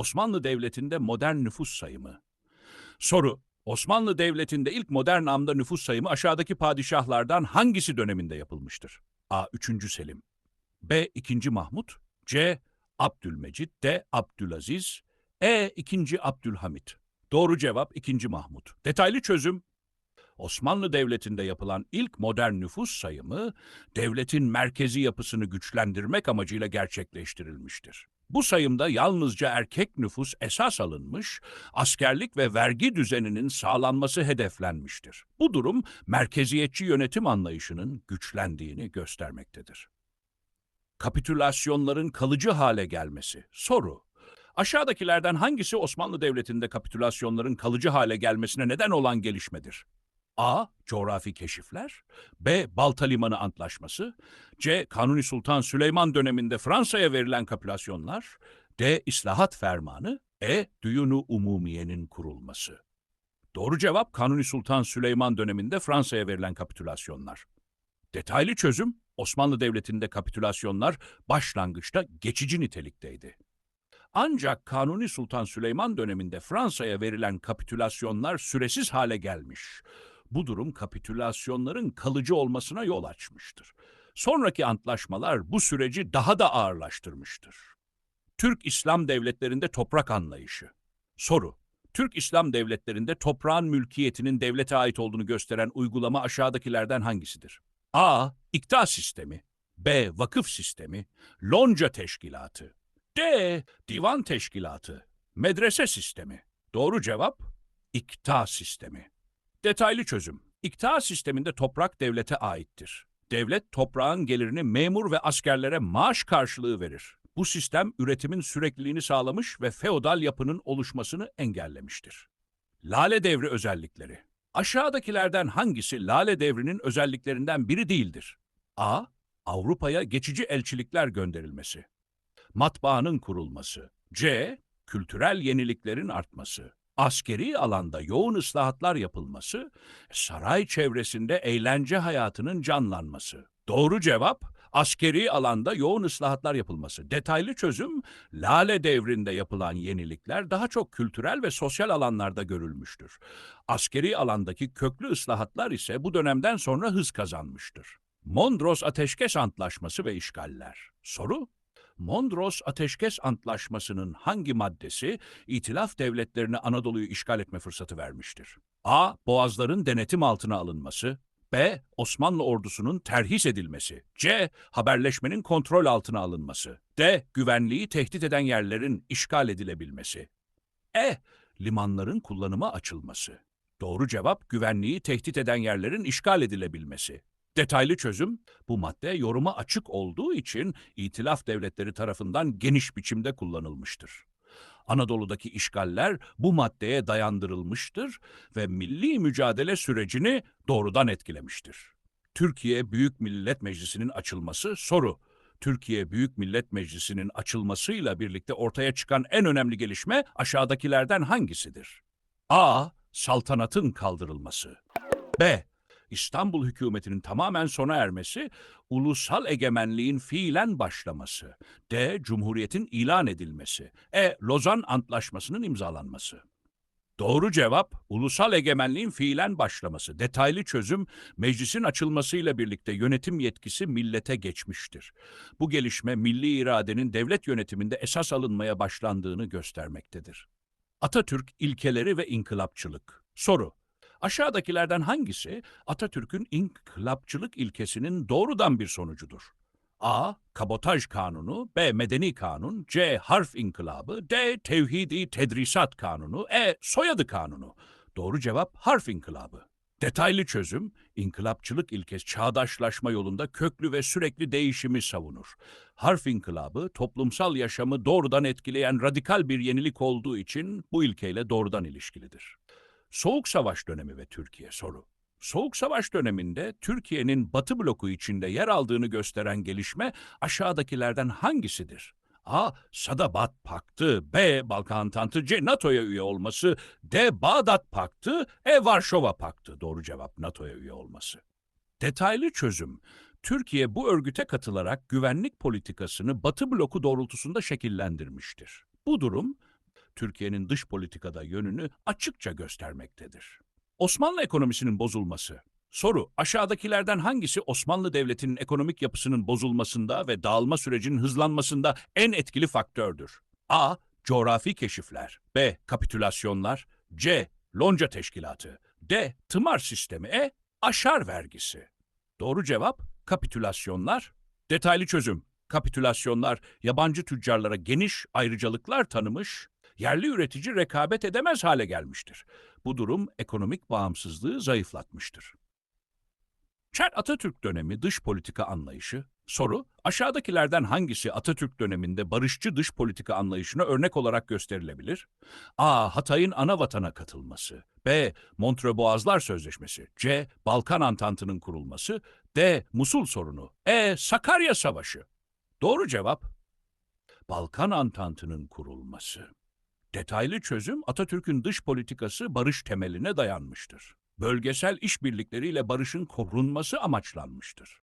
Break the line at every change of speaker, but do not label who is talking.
Osmanlı Devleti'nde modern nüfus sayımı. Soru. Osmanlı Devleti'nde ilk modern amda nüfus sayımı aşağıdaki padişahlardan hangisi döneminde yapılmıştır? A. 3. Selim B. 2. Mahmut C. Abdülmecit D. Abdülaziz E. 2. Abdülhamit Doğru cevap 2. Mahmut. Detaylı çözüm Osmanlı Devleti'nde yapılan ilk modern nüfus sayımı, devletin merkezi yapısını güçlendirmek amacıyla gerçekleştirilmiştir. Bu sayımda yalnızca erkek nüfus esas alınmış, askerlik ve vergi düzeninin sağlanması hedeflenmiştir. Bu durum merkeziyetçi yönetim anlayışının güçlendiğini göstermektedir. Kapitülasyonların kalıcı hale gelmesi. Soru. Aşağıdakilerden hangisi Osmanlı Devleti'nde kapitülasyonların kalıcı hale gelmesine neden olan gelişmedir? A. Coğrafi keşifler B. Balta Limanı Antlaşması C. Kanuni Sultan Süleyman döneminde Fransa'ya verilen kapitülasyonlar D. İslahat Fermanı E. Düyunu Umumiye'nin kurulması Doğru cevap Kanuni Sultan Süleyman döneminde Fransa'ya verilen kapitülasyonlar. Detaylı çözüm Osmanlı Devleti'nde kapitülasyonlar başlangıçta geçici nitelikteydi. Ancak Kanuni Sultan Süleyman döneminde Fransa'ya verilen kapitülasyonlar süresiz hale gelmiş. Bu durum kapitülasyonların kalıcı olmasına yol açmıştır. Sonraki antlaşmalar bu süreci daha da ağırlaştırmıştır. Türk İslam devletlerinde toprak anlayışı. Soru. Türk İslam devletlerinde toprağın mülkiyetinin devlete ait olduğunu gösteren uygulama aşağıdakilerden hangisidir? A. İkta sistemi B. Vakıf sistemi Lonca teşkilatı D. Divan teşkilatı Medrese sistemi Doğru cevap İkta sistemi. Detaylı çözüm. İkta sisteminde toprak devlete aittir. Devlet toprağın gelirini memur ve askerlere maaş karşılığı verir. Bu sistem üretimin sürekliliğini sağlamış ve feodal yapının oluşmasını engellemiştir. Lale devri özellikleri. Aşağıdakilerden hangisi Lale devrinin özelliklerinden biri değildir? A. Avrupa'ya geçici elçilikler gönderilmesi. Matbaanın kurulması. C. Kültürel yeniliklerin artması. Askeri alanda yoğun ıslahatlar yapılması, saray çevresinde eğlence hayatının canlanması. Doğru cevap, askeri alanda yoğun ıslahatlar yapılması. Detaylı çözüm, Lale devrinde yapılan yenilikler daha çok kültürel ve sosyal alanlarda görülmüştür. Askeri alandaki köklü ıslahatlar ise bu dönemden sonra hız kazanmıştır. Mondros Ateşkes Antlaşması ve işgaller. Soru, Mondros Ateşkes Antlaşması'nın hangi maddesi İtilaf devletlerine Anadolu'yu işgal etme fırsatı vermiştir? A. Boğazların denetim altına alınması. B. Osmanlı ordusunun terhis edilmesi. C. Haberleşmenin kontrol altına alınması. D. Güvenliği tehdit eden yerlerin işgal edilebilmesi. E. Limanların kullanıma açılması. Doğru cevap güvenliği tehdit eden yerlerin işgal edilebilmesi. Detaylı çözüm, bu madde yoruma açık olduğu için İtilaf devletleri tarafından geniş biçimde kullanılmıştır. Anadolu'daki işgaller bu maddeye dayandırılmıştır ve milli mücadele sürecini doğrudan etkilemiştir. Türkiye Büyük Millet Meclisi'nin açılması soru. Türkiye Büyük Millet Meclisi'nin açılmasıyla birlikte ortaya çıkan en önemli gelişme aşağıdakilerden hangisidir? A. Saltanatın kaldırılması. B. İstanbul hükümetinin tamamen sona ermesi, ulusal egemenliğin fiilen başlaması, D. Cumhuriyetin ilan edilmesi, E. Lozan Antlaşması'nın imzalanması. Doğru cevap, ulusal egemenliğin fiilen başlaması. Detaylı çözüm, meclisin açılmasıyla birlikte yönetim yetkisi millete geçmiştir. Bu gelişme milli iradenin devlet yönetiminde esas alınmaya başlandığını göstermektedir. Atatürk ilkeleri ve inkılapçılık. Soru, Aşağıdakilerden hangisi Atatürk'ün inkılapçılık ilkesinin doğrudan bir sonucudur? A. Kabotaj Kanunu B. Medeni Kanun C. Harf İnkılabı D. Tevhidi Tedrisat Kanunu E. Soyadı Kanunu Doğru cevap harf inkılabı. Detaylı çözüm, inkılapçılık ilkesi çağdaşlaşma yolunda köklü ve sürekli değişimi savunur. Harf inkılabı, toplumsal yaşamı doğrudan etkileyen radikal bir yenilik olduğu için bu ilkeyle doğrudan ilişkilidir. Soğuk Savaş dönemi ve Türkiye soru. Soğuk Savaş döneminde Türkiye'nin Batı bloku içinde yer aldığını gösteren gelişme aşağıdakilerden hangisidir? A. Sadabat Paktı B. Balkan Tantı C. NATO'ya üye olması D. Bağdat Paktı E. Varşova Paktı Doğru cevap NATO'ya üye olması. Detaylı çözüm Türkiye bu örgüte katılarak güvenlik politikasını Batı bloku doğrultusunda şekillendirmiştir. Bu durum Türkiye'nin dış politikada yönünü açıkça göstermektedir. Osmanlı ekonomisinin bozulması. Soru, aşağıdakilerden hangisi Osmanlı Devleti'nin ekonomik yapısının bozulmasında ve dağılma sürecinin hızlanmasında en etkili faktördür? A. Coğrafi keşifler. B. Kapitülasyonlar. C. Lonca teşkilatı. D. Tımar sistemi. E. Aşar vergisi. Doğru cevap kapitülasyonlar. Detaylı çözüm. Kapitülasyonlar yabancı tüccarlara geniş ayrıcalıklar tanımış, yerli üretici rekabet edemez hale gelmiştir. Bu durum ekonomik bağımsızlığı zayıflatmıştır. Çer Atatürk dönemi dış politika anlayışı. Soru, aşağıdakilerden hangisi Atatürk döneminde barışçı dış politika anlayışına örnek olarak gösterilebilir? A. Hatay'ın ana vatana katılması. B. Montreux Boğazlar Sözleşmesi. C. Balkan Antantı'nın kurulması. D. Musul sorunu. E. Sakarya Savaşı. Doğru cevap Balkan Antantı'nın kurulması. Detaylı çözüm Atatürk'ün dış politikası barış temeline dayanmıştır. Bölgesel işbirlikleriyle barışın korunması amaçlanmıştır.